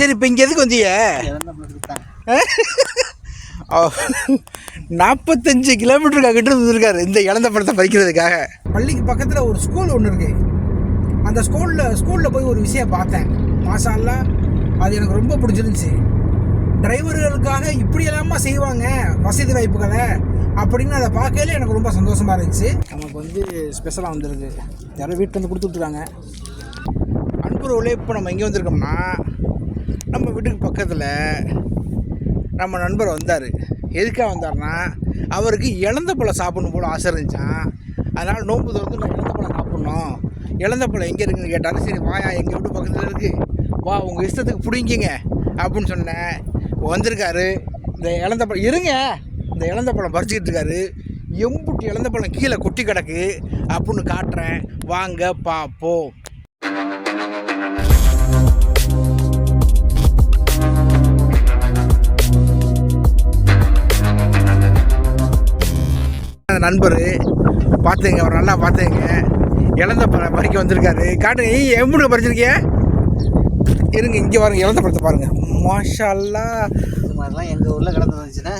சரி இப்போ இங்கே எதுக்கு வந்தீங்க? நாற்பத்தஞ்சு கிலோமீட்டருக்கு அங்கிட்டு இருந்திருக்காரு இந்த இழந்த பழத்தை பறிக்கிறதுக்காக. பள்ளிக்கு பக்கத்தில் ஒரு ஸ்கூல் ஒன்று இருக்கு. அந்த ஸ்கூலில் ஸ்கூலில் போய் ஒரு விஷயம் பார்த்தேன். அல்லாஹ் அது எனக்கு ரொம்ப பிடிச்சிருந்துச்சு. டிரைவர்களுக்காக இப்படியெல்லாமா செய்வாங்க வசதி வாய்ப்புகளை அப்படின்னு அதை பார்க்கல எனக்கு ரொம்ப சந்தோஷமாக இருந்துச்சு. நமக்கு வந்து ஸ்பெஷலாக வந்திருக்கு. யாரோ வீட்டில் வந்து கொடுத்துட்ருக்காங்க அன்புறவுல இப்போ நம்ம எங்கே வந்திருக்கோம்னா நம்ம வீட்டுக்கு பக்கத்தில் நம்ம நண்பர் வந்தார். எதுக்காக வந்தார்னா அவருக்கு இழந்த பழம் சாப்பிடணும் போல ஆசை இருந்துச்சான் அதனால் நோம்பு திறந்து நான் இழந்த பழம் சாப்பிட்ணும். இழந்த பழம் எங்கே இருக்குன்னு கேட்டாலும் சரி வாயா எங்கள் வீட்டு பக்கத்தில் இருக்குது வா உங்கள் இஷ்டத்துக்கு பிடிங்கிங்க அப்படின்னு சொன்னேன். வந்திருக்காரு. இந்த இழந்த பழம் இருங்க. இந்த இழந்த பழம் பறிச்சுக்கிட்டு இருக்காரு. எம்புட்டு இழந்த பழம் கீழே கொட்டி கிடக்கு. அப்படின்னு காட்டுறேன். வாங்க பார்ப்போம் நண்பர். பார்த்துங்க அவர் நல்லா பார்த்துங்க இழந்த பழம் பறிக்க வந்திருக்காரு. காட்டுங்க ஏய் எம்புட்டு பறிச்சிருக்கிய? இருங்க இங்கே பாருங்க இழந்த பழத்தை பாருங்க. மாஷா அல்லாஹ். இது மாதிரிலாம் எங்கள் ஊரில் கிடந்து வந்துச்சுன்னா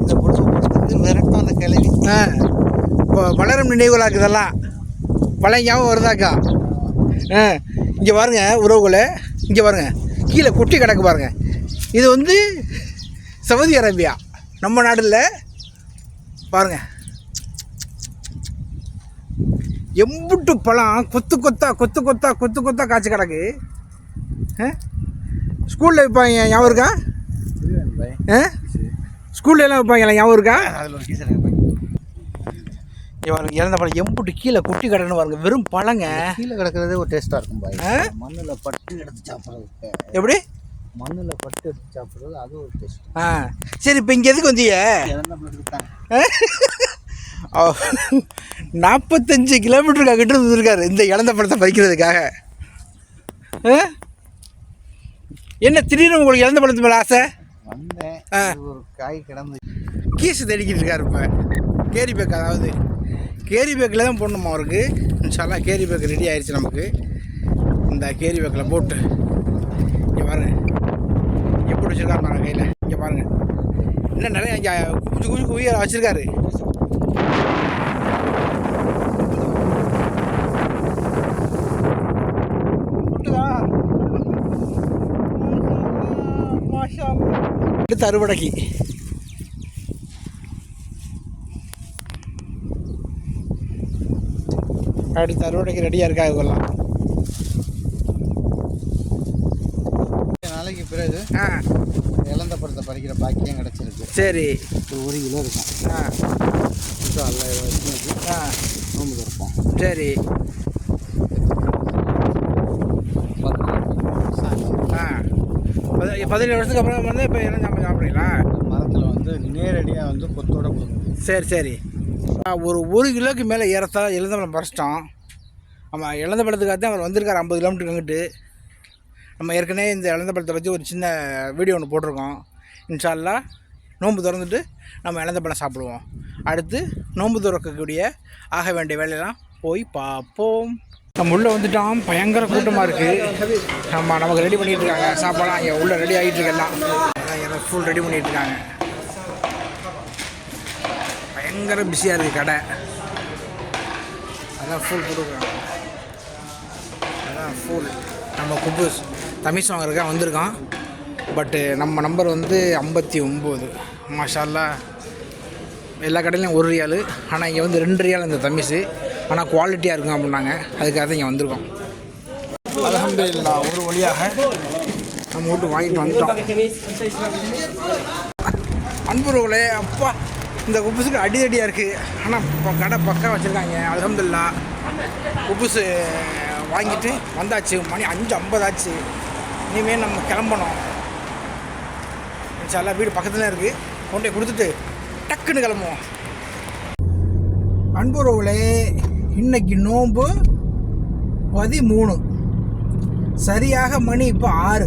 இந்த பொழுது போகிறதுக்கு விரட்டும் அந்த கிளவி. ஆ. இப்போ வளரும் நினைவுகளாக்கு இதெல்லாம். பழைய ஞாபகம் வருதாக்கா? ஆ. இங்கே பாருங்க உறவுகளை. இங்கே பாருங்க கீழே கொட்டி கிடக்கு பாருங்க. இது வந்து சவுதி அரேபியா. நம்ம நாட்டில் பாருங்க. எம்புட்டு பழம் கொத்து கொத்தா கொத்து கொத்தா கொத்து கொத்தா காய்ச்சி கிடக்கு. ஸ்கூலில் வைப்பாங்க ஞாபகம் இருக்கா? ஆ? ஸ்கூல்ல எல்லாம் வைப்பாங்களா ஞாபகம் இருக்கா? பாருங்க. இறந்த பழம். எம்புட்டு கீழே கொட்டி கிடக்குன்னு பாருங்க வெறும் பழங்க. கீழே கிடக்கிறதே ஒரு டேஸ்ட்டாக இருக்கும் ஆ? மண்ணில் பட்டு எடுத்து சாப்பிட்றது. எப்படி? மண்ணில் பட்டு எடுத்து சாப்பிட்றது அது ஒரு டேஸ்ட் ஆ சரி இப்போ இங்கே எதுக்கு வந்தீங்க? நாற்பத்தஞ்சு கிலோமீட்டருக்கு அங்கிட்டு இருந்திருக்காரு இந்த இழந்த பழத்தை பறிக்கிறதுக்காக? என்ன திடீர்னு உங்களுக்கு இழந்த பழத்து மேலே ஆசை? வந்தேன். ஒரு காய் கிடந்து. கீசு தேடிக்கிட்டு இருக்காரு இப்போ. கேரி பேக் அதாவது கேரி பேக்கில் தான் போடணுமா அவருக்கு? இன்ஷால்லா கேரி பேக் ரெடி ஆயிடுச்சு நமக்கு. இந்த கேரி பேக்கில் போட்டு இங்கே பாருங்க. எப்படி வச்சுருக்காரு பாருங்க கையில். இங்கே பாருங்கள் இன்னும் நிறைய இங்கே குவிச்சு குச்சி உயிரை வச்சுருக்காரு. அடுத்து அறுவடைக்கு. அடுத்து அறுவடைக்கு ரெடியாக இருக்கா இவங்கெல்லாம் நாளைக்கு பிறகு ஆ இழந்த பழத்தை பறிக்கிற பாக்கியம் கிடச்சிருக்கு. சரி. ஒரு ஒரு கிலோ இருக்கும். ஆ. ஆ. நோம்பு திறப்போம். சரி. ஆ. பதி- பதினேழு வருஷத்துக்கு அப்புறம் வந்து இப்போ என்ன சாப்பிட சாப்பிட்றீங்களா மரத்தில் வந்து நேரடியாக வந்து கொத்தோட கொடுக்கும் சரி சரி. ஆ, ஒரு ஒரு கிலோக்கு மேலே ஏறத்தா இழந்தபழம் பறிச்சிட்டோம். ஆமாம் இழந்த பழத்துக்காக தான் அவர் வந்திருக்கார் ஐம்பது கிலோமீட்டர் அங்கிட்டு நம்ம ஏற்கனவே இந்த இழந்த பழத்தை பற்றி ஒரு சின்ன வீடியோ ஒன்று போட்டிருக்கோம். இன்ஷால்லா நோன்பு திறந்துட்டு நம்ம இழந்த பழம் சாப்பிடுவோம். அடுத்து நோன்பு திறக்கக்கூடிய ஆக வேண்டிய வேலையெல்லாம் போய் பார்ப்போம். நம்ம உள்ளே வந்துட்டோம். பயங்கர கூட்டமாக இருக்குது ஆமாம் நமக்கு ரெடி பண்ணிகிட்டு இருக்காங்க சாப்பாடாக இங்கே உள்ளே ரெடி ஆகிட்டு இருக்கலாம் எல்லாம். ஃபுல் ரெடி பண்ணிகிட்டு இருக்காங்க பயங்கர பிஸியாக இருக்குது கடை. அதான் ஃபுல் கொடுக்குறாங்க. அதான் ஃபுல் நம்ம குபூஸ் தமிஸ் வாங்குறதுக்காக வந்திருக்கோம் பட்டு நம்ம நம்பர் வந்து ஐம்பத்தி ஒம்பது. மாஷால்லா. எல்லா கடையிலையும் ஒரு ரியாலு. ஆனால் இங்கே வந்து ரெண்டு ரியால் இந்த தமிஸு ஆனால் குவாலிட்டியாக இருக்கும் அப்படின்னாங்க. அதுக்காக தான் இங்கே வந்திருக்கோம். அலமதுல்லா ஒரு வழியாக. நம்ம வீட்டு வாங்கிட்டு வந்துட்டோம். அன்புறவுகளே அப்பா இந்த குப்புஸுக்கு அடிதடியாக இருக்குது ஆனால் இப்போ கடை பக்கம் வச்சுருக்காங்க. அலமதுல்லா குப்புஸு வாங்கிட்டு வந்தாச்சு. மணி அஞ்சு ஐம்பதாச்சு. இனிமேல் நம்ம கிளம்பணும். இன்ஷால்லா வீடு பக்கத்தில் இருக்குது கொண்டே கொடுத்துட்டு டக்குன்னு கிளம்புவோம். அன்புறவுகளே இன்னைக்கு நோன்பு பதிமூணு. சரியாக மணி இப்போ ஆறு.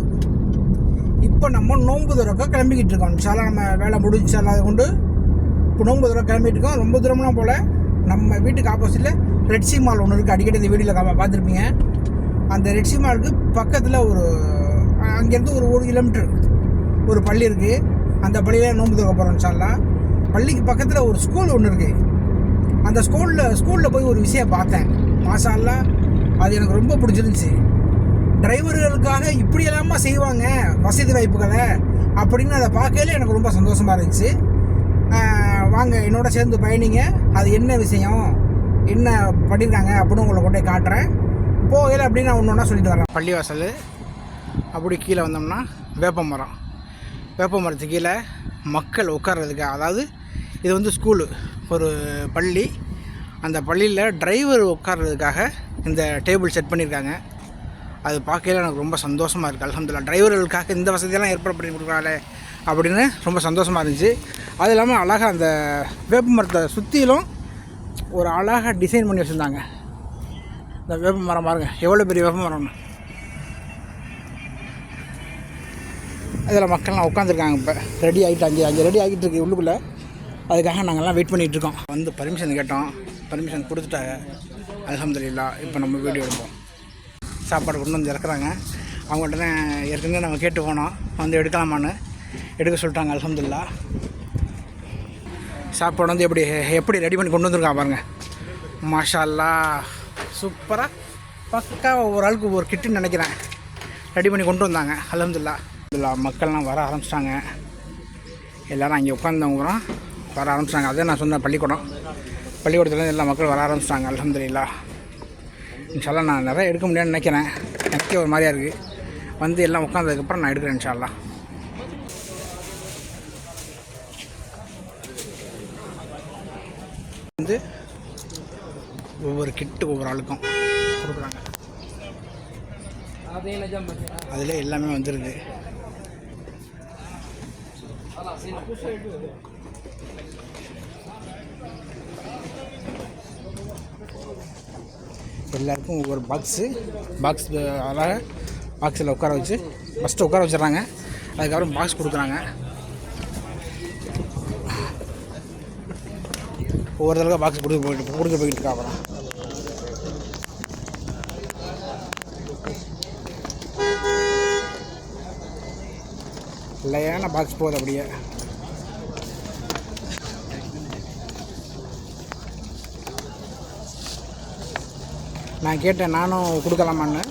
இப்போ நம்ம நோன்பு துறக்க கிளம்பிக்கிட்டு இருக்கோம். சாலை நம்ம வேலை முடிஞ்சால அதை கொண்டு இப்போ நோன்பு துறக்க கிளம்பிட்டு இருக்கோம். ரொம்ப தூரம்லாம் போல் நம்ம வீட்டுக்கு ஆப்போசிட்டில் ரெட்சி மால் ஒன்று இருக்குது அடிக்கடி இந்த வீடியோவில் காம பார்த்துருப்பீங்க. அந்த ரெட்சி மாலுக்கு பக்கத்தில் ஒரு அங்கேருந்து ஒரு ஒரு கிலோமீட்டர் ஒரு பள்ளி இருக்குது அந்த பள்ளியில் நோன்பு தூக்க போகிறோம் சார்லாம் பள்ளிக்கு பக்கத்தில் ஒரு ஸ்கூல் ஒன்று இருக்குது அந்த ஸ்கூலில் ஸ்கூலில் போய் ஒரு விஷயம் பார்த்தேன். மாஷா அது எனக்கு ரொம்ப பிடிச்சிருந்துச்சி. டிரைவர்களுக்காக இப்படி எல்லாமா செய்வாங்க வசதி வாய்ப்புகளை அப்படின்னு அதை பார்க்கையில எனக்கு ரொம்ப சந்தோஷமாக இருந்துச்சு. வாங்க என்னோட சேர்ந்து பயணிங்க. அது என்ன விஷயம் என்ன பண்ணியிருக்காங்க அப்படின்னு உங்களை கொண்டே காட்டுறேன். போகையில் அப்படின்னு நான் ஒன்று ஒன்றா சொல்லிட்டு வரேன். பள்ளிவாசல் அப்படி கீழே வந்தோம்னா வேப்பமரம். வேப்ப மரத்துக்கு கீழே மக்கள் உட்கார்றதுக்கு அதாவது இது வந்து ஸ்கூலு ஒரு பள்ளி. அந்த பள்ளியில் டிரைவர் உட்கார்றதுக்காக இந்த டேபிள் செட் பண்ணியிருக்காங்க. அது பார்க்கையில எனக்கு ரொம்ப சந்தோஷமாக இருக்குது அலமதுல்லா டிரைவர்களுக்காக இந்த வசதியெல்லாம் ஏற்பாடு பண்ணி கொடுக்குறாங்களே அப்படின்னு ரொம்ப சந்தோஷமாக இருந்துச்சு. அது இல்லாமல் அழகாக அந்த வேப்ப மரத்தை சுற்றிலும் ஒரு அழகாக டிசைன் பண்ணி வச்சுருந்தாங்க. இந்த வேப்ப மரம் பாருங்கள் எவ்வளோ பெரிய வேப்ப மரம்னு. இதில் மக்கள்லாம் உட்காந்துருக்காங்க இப்போ. ரெடி ஆகிட்டு அஞ்சு அஞ்சு ரெடி ஆகிட்டு இருக்கு உள்ளுக்குள்ளே. அதுக்காக நாங்கள்லாம் வெயிட் பண்ணிகிட்டு இருக்கோம். வந்து பர்மிஷன் கேட்டோம். பர்மிஷன் கொடுத்துட்டாங்க. அலமதுல்லா இப்போ நம்ம வீடியோ எடுப்போம். சாப்பாடு கொண்டு வந்து இறக்குறாங்க. அவங்கள்ட்ட தான் ஏற்கனவே நம்ம கேட்டு போனோம். வந்து எடுக்கலாமான்னு. எடுக்க சொல்லிட்டாங்க அலமதுல்லா சாப்பாடு வந்து எப்படி எப்படி ரெடி பண்ணி கொண்டு வந்திருக்கான் பாருங்கள் மாஷால்லா சூப்பராக பக்கா ஒரு ஆளுக்கு ஒரு கிட்டுன்னு நினைக்கிறேன். ரெடி பண்ணி கொண்டு வந்தாங்க அலமதுல்லா அல்ஹம்துலில்லாஹ் மக்கள்லாம் வர ஆரம்பிச்சிட்டாங்க. எல்லோரும் அங்கே உட்காந்தவங்க வர ஆரம்பிச்சிட்டாங்க. அதே நான் சொன்ன பள்ளிக்கூடம். பள்ளிக்கூடத்துலேருந்து எல்லா மக்கள் வர ஆரம்பிச்சிட்டாங்க அல்ஹம்துலில்லாஹ் இன்ஷால்லா நான் நிறைய எடுக்க முடியாதுன்னு நினைக்கிறேன். எனக்கே ஒரு மாதிரியா இருக்குது வந்து எல்லாம் உட்காந்ததுக்கப்புறம் நான் எடுக்கிறேன் இன்ஷால்லா வந்து ஒவ்வொரு கிட்டு ஒவ்வொரு ஆளுக்கும் கொடுக்குறாங்க. அதில் எல்லாமே வந்துருது. எல்லாருக்கும் ஒவ்வொரு பாக்ஸு பாக்ஸ் அழகாக பாக்ஸில் உட்கார வச்சு ஃபஸ்ட்டு உட்கார வச்சிடுறாங்க. அதுக்கப்புறம் பாக்ஸ் கொடுக்குறாங்க. ஒவ்வொரு தடவை பாக்ஸ் கொடுக்க போயிட்டு கொடுக்க போயிட்டு இருக்கா அப்புறம். இல்லையான பாக்ஸ் போகுது அப்படியே. நான் கேட்டேன் நானும் கொடுக்கலாமான்னு.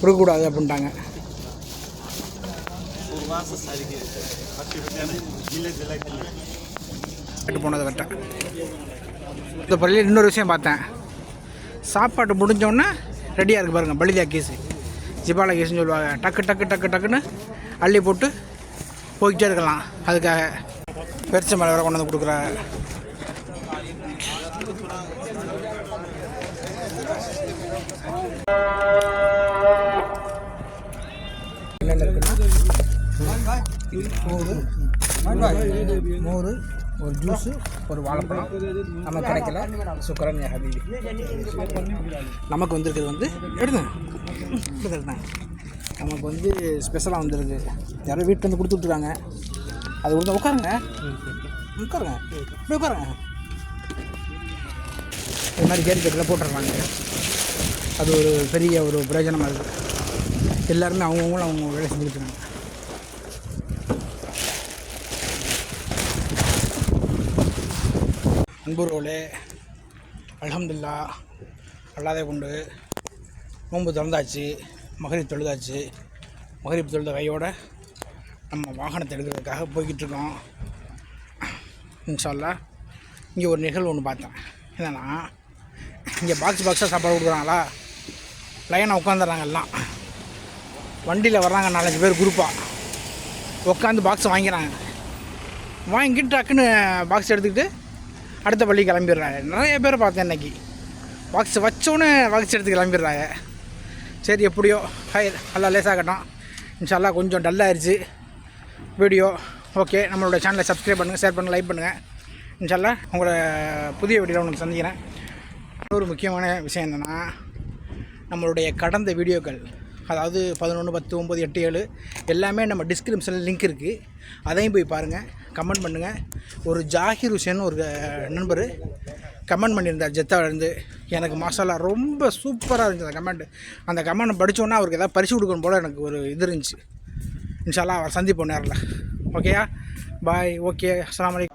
கொடுக்கக்கூடாது அப்படின்ட்டாங்க. போனதை விட்டேன். இந்த பள்ளியில் இன்னொரு விஷயம் பார்த்தேன். சாப்பாடு முடிஞ்சோடனே ரெடியாக இருக்கு பாருங்கள் பலிதா கேஸு ஜிபாலா கேஸுன்னு சொல்லுவாங்க. டக்கு டக்கு டக்கு டக்குன்னு அள்ளி போட்டு போய்கிட்டே இருக்கலாம். அதுக்காக பெருசு மலை வரை கொண்டு வந்து கொடுக்குறாங்க. மோர் ஒரு ஜூஸு ஒரு வாழைப்பழம் நமக்கு கிடைக்கல சுக்கரன் ஹபீபி நமக்கு வந்திருக்கிறது வந்து எடுங்க எடுங்க நமக்கு வந்து ஸ்பெஷலாக வந்திருக்கு யாரோ வீட்டில் வந்து கொடுத்து விட்ருக்காங்க அது கொடுத்தா உட்காருங்க உட்காருங்க இப்படி உட்காருங்க இது மாதிரி கேரிக்கட்டில் போட்டுடுறாங்க அது ஒரு பெரிய ஒரு பிரயோஜனமாக இருக்குது எல்லாருமே அவங்கவுங்களும் அவங்க வேலை செஞ்சுருக்காங்க இருக்காங்க அன்புரோலே அல்ஹம்துல்லா அல்லாதே கொண்டு நோன்பு திறந்தாச்சு மகரிப் தொழுதாச்சு. மகரிப் தொழுத கையோடு நம்ம வாகனத்தை எடுக்கிறதுக்காக போய்கிட்டு இருக்கோம் இன்ஷால்லா இங்கே ஒரு நிகழ்வு ஒன்று பார்த்தேன். என்னென்னா இங்கே பாக்ஸ் பாக்ஸாக சாப்பாடு கொடுக்குறாங்களா? லைனாக உட்காந்துடுறாங்க எல்லாம். வண்டியில் வர்றாங்க நாலஞ்சு பேர் குரூப்பாக உட்காந்து பாக்ஸ் வாங்கிறாங்க வாங்கிட்டு டக்குன்னு பாக்ஸ் எடுத்துக்கிட்டு அடுத்த பள்ளி கிளம்பிடுறாங்க. நிறைய பேர் பார்த்தேன் இன்னைக்கு. பாக்ஸ் வச்சோன்னே பாக்ஸ் எடுத்து கிளம்பிடுறாங்க. சரி எப்படியோ. ஹை நல்லா லேசாகட்டும் இன்ஷால்லாம் கொஞ்சம் டல்லாகிடுச்சு வீடியோ. ஓகே நம்மளோட சேனலை சப்ஸ்கிரைப் பண்ணுங்கள் ஷேர் பண்ணுங்கள் லைக் பண்ணுங்கள் இன்ஷால்லாம் உங்களோட புதிய வீடியோவில் உங்களுக்கு சந்திக்கிறேன். இன்னொரு முக்கியமான விஷயம் என்னென்னா நம்மளுடைய கடந்த வீடியோக்கள் அதாவது பதினொன்று பத்து ஒம்பது எட்டு ஏழு எல்லாமே நம்ம டிஸ்கிரிப்ஷனில் லிங்க் இருக்குது அதையும் போய் பாருங்கள் கமெண்ட் பண்ணுங்கள் ஒரு ஜாகிர் ஹுசேன் ஒரு நண்பர் கமெண்ட் பண்ணியிருந்தார் ஜெத்தாவிலேருந்து எனக்கு மசாலா ரொம்ப சூப்பராக இருந்துச்சு அந்த கமெண்ட் அந்த கமெண்ட் படித்தோன்னா அவருக்கு ஏதாவது பரிசு கொடுக்கணும் போல் எனக்கு ஒரு இது இருந்துச்சு. இன்ஷால்லா அவர் சந்திப்போம் நேரில். ஓகேயா பாய் ஓகே அஸ்லாம்